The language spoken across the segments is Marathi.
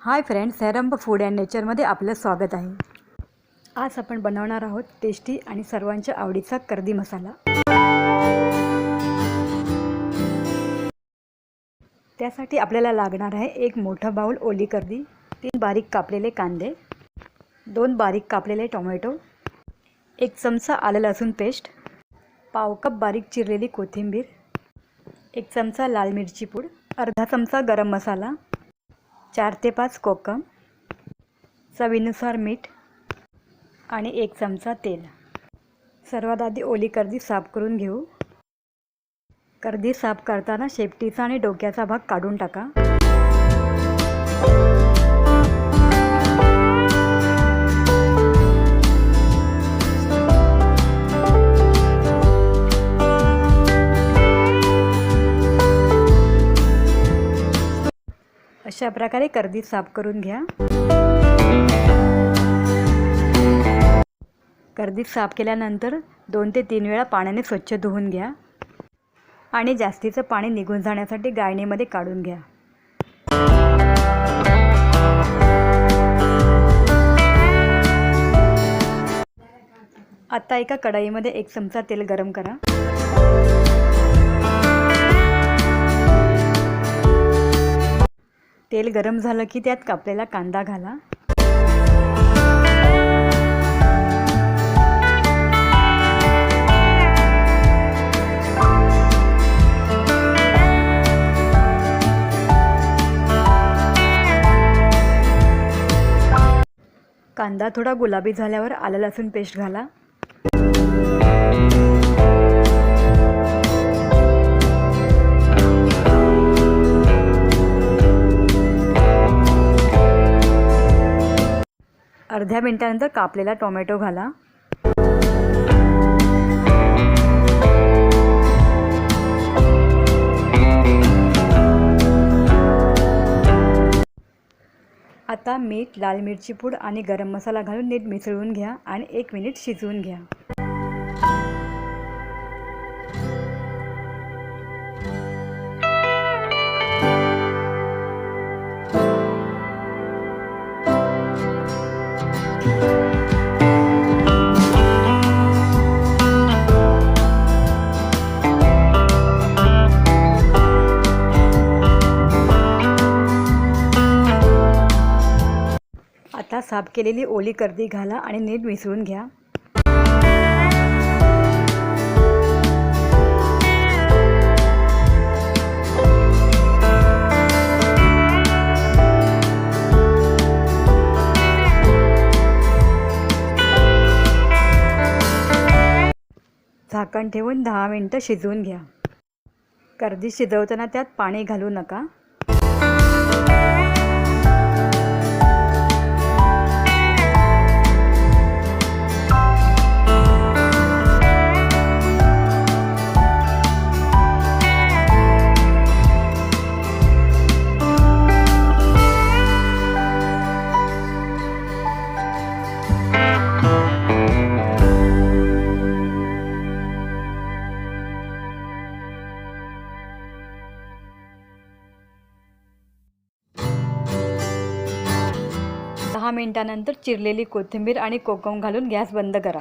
हाय फ्रेंड्स सॅरंब फूड अँड नेचरमध्ये आपलं स्वागत आहे. आज आपण बनवणार आहोत टेस्टी आणि सर्वांच्या आवडीचा कर्दी मसाला. त्यासाठी आपल्याला लागणार आहे एक मोठा बाऊल ओली कर्दी तीन बारीक कापलेले कांदे दोन बारीक कापलेले टोमॅटो एक चमचा आलं लसूण पेस्ट पाव कप बारीक चिरलेली कोथिंबीर एक चमचा लाल मिरची पूड अर्धा चमचा गरम मसाला चार ते पाच कोकम चवीनुसार मीठ आणि एक चमचा तेल. सर्वात आधी ओली कर्दी साफ करून घेऊ. कर्दी साफ करताना शेपटीचा आणि डोक्याचा भाग काढून टाका. अशा प्रकारे कर्दी साफ करून घ्या. कर्दी साफ केल्यानंतर दोन ते तीन वेळा पाण्याने स्वच्छ धुवून घ्या. आणि जास्तीचं पाणी निघून जाण्यासाठी गाळणीमध्ये काढून घ्या. आता एका कढईमध्ये एक चमचा तेल गरम करा. तेल गरम झालं की त्यात कापलेला कांदा घाला. कांदा थोडा गुलाबी झाल्यावर आलं लसूण पेस्ट घाला. अर्ध्या मिनटानंतर कापलेला टोमॅटो घाला. आता मीठ लाल मिरची पूड आणि गरम मसाला घालून नीट मिसळून घ्या आणि एक मिनिट शिजवून घ्या. आता साफ केलेली ओली कर्दी घाला आणि नीट मिसळून घ्या. झाकण ठेवून दहा मिनटं शिजवून घ्या. कर्दी शिजवताना त्यात पाणी घालू नका. दहा मिनिटानंतर चिरलेली कोथिंबीर आणि कोकम घालून गॅस बंद करा.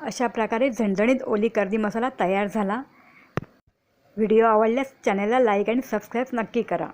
अशा प्रकारे झणझणीत ओली कर्दी मसाला तयार झाला. व्हिडिओ आवडल्यास चॅनलला लाईक आणि सबस्क्राईब नक्की करा.